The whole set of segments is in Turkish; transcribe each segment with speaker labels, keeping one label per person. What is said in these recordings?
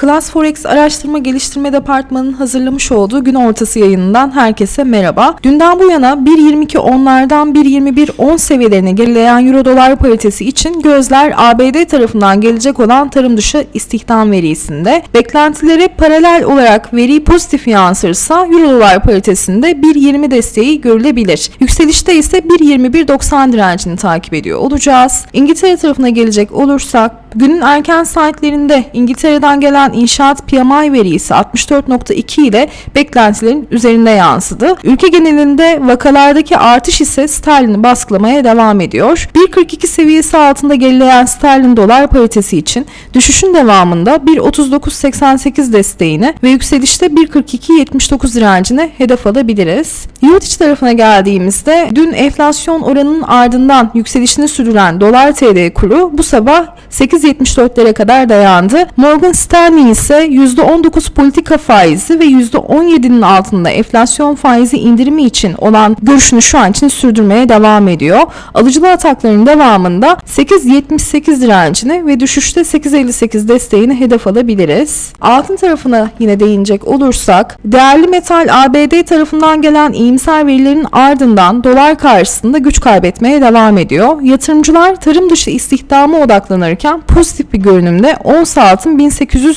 Speaker 1: Class Forex Araştırma Geliştirme Departmanı'nın hazırlamış olduğu gün ortası yayınından herkese merhaba. Dünden bu yana 1.22 onlardan 1.21 10 seviyelerine gerileyen Euro dolar paritesi için gözler ABD tarafından gelecek olan tarım dışı istihdam verisinde. Beklentileri paralel olarak veri pozitif yansırsa Euro dolar paritesinde 1.20 desteği görülebilir. Yükselişte ise 1.21.90 direncini takip ediyor olacağız. İngiltere tarafına gelecek olursak günün erken saatlerinde İngiltere'den gelen inşaat PMI verisi 64.2 ile beklentilerin üzerinde yansıdı. Ülke genelinde vakalardaki artış ise sterlini baskılamaya devam ediyor. 1.42 seviyesi altında gerileyen sterlin dolar paritesi için düşüşün devamında 1.39.88 desteğini ve yükselişte 1.42.79 direncine hedef alabiliriz. Yurt içi tarafına geldiğimizde dün enflasyon oranının ardından yükselişini sürdüren dolar TL kuru bu sabah 8.74'lere kadar dayandı. Morgan Stanley ise %19 politika faizi ve %17'nin altında enflasyon faizi indirimi için olan görüşünü şu an için sürdürmeye devam ediyor. Alıcılı atakların devamında 8.78 direncini ve düşüşte 8.58 desteğini hedef alabiliriz. Altın tarafına yine değinecek olursak değerli metal ABD tarafından gelen iyimser verilerin ardından dolar karşısında güç kaybetmeye devam ediyor. Yatırımcılar tarım dışı istihdama odaklanırken pozitif bir görünümde ons altın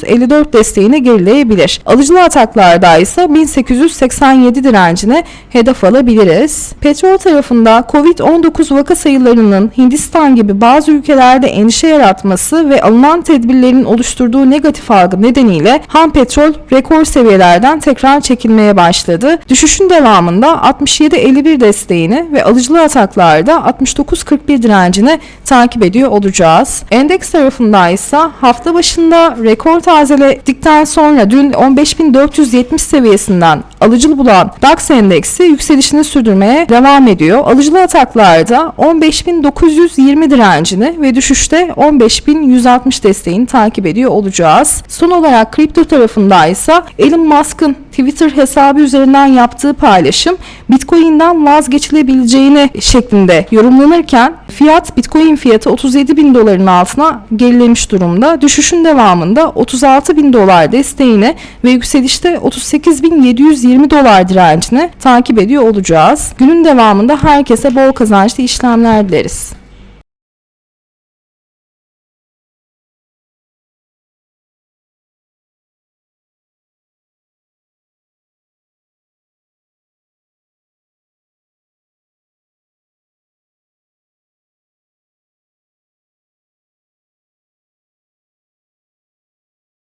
Speaker 1: 1854 desteğine gerileyebilir. Alıcılı ataklarda ise 1887 direncine hedef alabiliriz. Petrol tarafında Covid-19 vaka sayılarının Hindistan gibi bazı ülkelerde endişe yaratması ve alınan tedbirlerin oluşturduğu negatif algı nedeniyle ham petrol rekor seviyelerden tekrar çekilmeye başladı. Düşüşün devamında 67.51 desteğini ve alıcılı ataklarda 69.41 direncini takip ediyor olacağız. Endeks tarafında ise hafta başında rekor tazeledikten sonra dün 15.470 seviyesinden alıcılı bulan DAX endeksi yükselişini sürdürmeye devam ediyor. Alıcılı ataklarda 15.920 direncini ve düşüşte 15.160 desteğini takip ediyor olacağız. Son olarak kripto tarafında ise Elon Musk'ın Twitter hesabı üzerinden yaptığı paylaşım Bitcoin'den vazgeçilebileceğini şeklinde yorumlanırken fiyat Bitcoin fiyatı 37 bin doların altına gerilemiş durumda. Düşüşün devamında 36 bin dolar desteğine ve yükselişte 38 bin 720 dolar direncine takip ediyor olacağız. Günün devamında herkese bol kazançlı işlemler dileriz.